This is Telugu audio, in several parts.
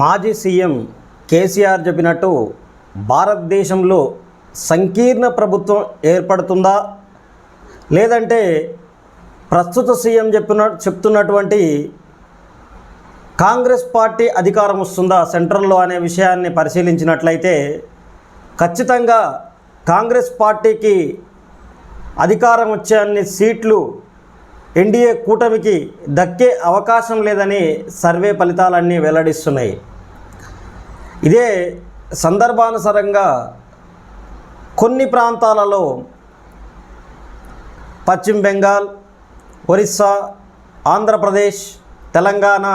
మాజీ సీఎం కేసీఆర్ చెప్పినట్టు భారతదేశంలో సంకీర్ణ ప్రభుత్వం ఏర్పడుతుందా? లేదంటే ప్రస్తుత సీఎం చెప్పిన చెప్తున్నటువంటి కాంగ్రెస్ పార్టీ అధికారం వస్తుందా సెంట్రల్లో అనే విషయాన్ని పరిశీలించినట్లయితే ఖచ్చితంగా కాంగ్రెస్ పార్టీకి అధికారం వచ్చే అన్ని సీట్లు ఎన్డీఏ కూటమికి దక్కే అవకాశం లేదని సర్వే ఫలితాలన్నీ వెల్లడిస్తున్నాయి. ఇదే సందర్భానుసారంగా కొన్ని ప్రాంతాలలో పశ్చిమ బెంగాల్ ఒరిస్సా ఆంధ్రప్రదేశ్ తెలంగాణ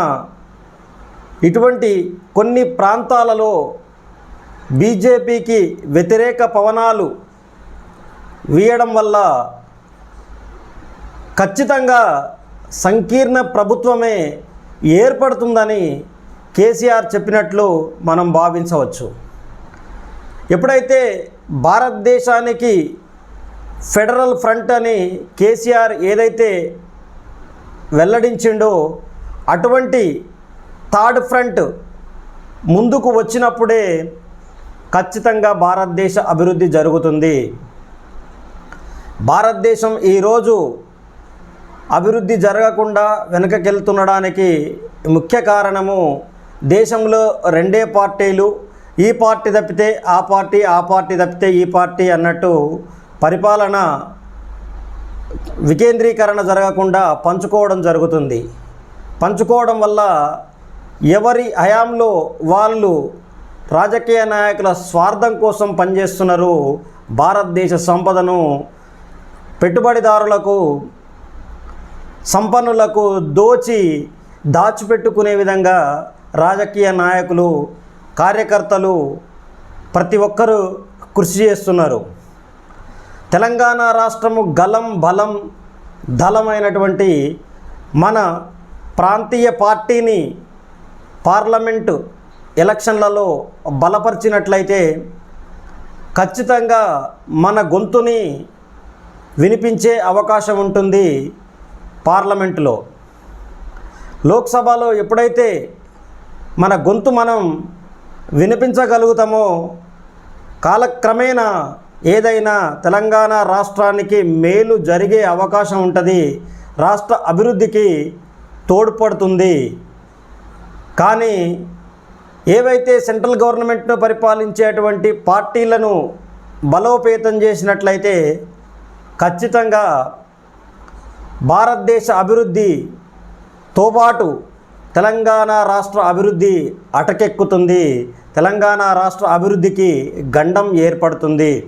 ఇటువంటి కొన్ని ప్రాంతాలలో బీజేపీకి వ్యతిరేక పవనాలు వీయడం వల్ల ఖచ్చితంగా సంకీర్ణ ప్రభుత్వమే ఏర్పడుతుందని కేసీఆర్ చెప్పినట్లు మనం భావించవచ్చు. ఎప్పుడైతే భారతదేశానికి ఫెడరల్ ఫ్రంట్ అని కేసీఆర్ ఏదైతే వెల్లడించిండో అటువంటి థర్డ్ ఫ్రంట్ ముందుకు వచ్చినప్పుడే ఖచ్చితంగా భారతదేశ అభివృద్ధి జరుగుతుంది. భారతదేశం ఈరోజు అభివృద్ధి జరగకుండా వెనుకకెళ్తుండడానికి ముఖ్య కారణము దేశంలో రెండే పార్టీలు. ఈ పార్టీ తప్పితే ఆ పార్టీ ఆ పార్టీ తప్పితే ఈ పార్టీ అన్నట్టు పరిపాలన వికేంద్రీకరణ జరగకుండా పంచుకోవడం జరుగుతుంది. పంచుకోవడం వల్ల ఎవరి హయాంలో వాళ్ళు రాజకీయ నాయకుల స్వార్థం కోసం పనిచేస్తున్నారు భారతదేశ సంపదను పెట్టుబడిదారులకు సంపన్నులకు దోచి దాచిపెట్టుకునే విధంగా రాజకీయ నాయకులు కార్యకర్తలు ప్రతి ఒక్కరూ కృషి చేస్తున్నారు. తెలంగాణ రాష్ట్రము గలం బలం దళమైనటువంటి మన ప్రాంతీయ పార్టీని పార్లమెంటు ఎలక్షన్లలో బలపరిచినట్లయితే ఖచ్చితంగా మన గొంతుని వినిపించే అవకాశం ఉంటుంది. పార్లమెంటులో. లోక్సభలో ఎప్పుడైతే మన గొంతు మనం వినిపించగలుగుతామో కాలక్రమేణా ఏదైనా తెలంగాణ రాష్ట్రానికి మేలు జరిగే అవకాశం ఉంటుంది రాష్ట్ర అభివృద్ధికి తోడ్పడుతుంది. కానీ ఏవైతే సెంట్రల్ గవర్నమెంట్ను పరిపాలించేటువంటి పార్టీలను బలోపేతం చేసినట్లయితే ఖచ్చితంగా భారతదేశ అభివృద్ధితో పాటు తెలంగాణ రాష్ట్ర అభివృద్ధి అటకెక్కుతుంది. తెలంగాణ రాష్ట్ర అభివృద్ధికి గండం ఏర్పడుతుంది.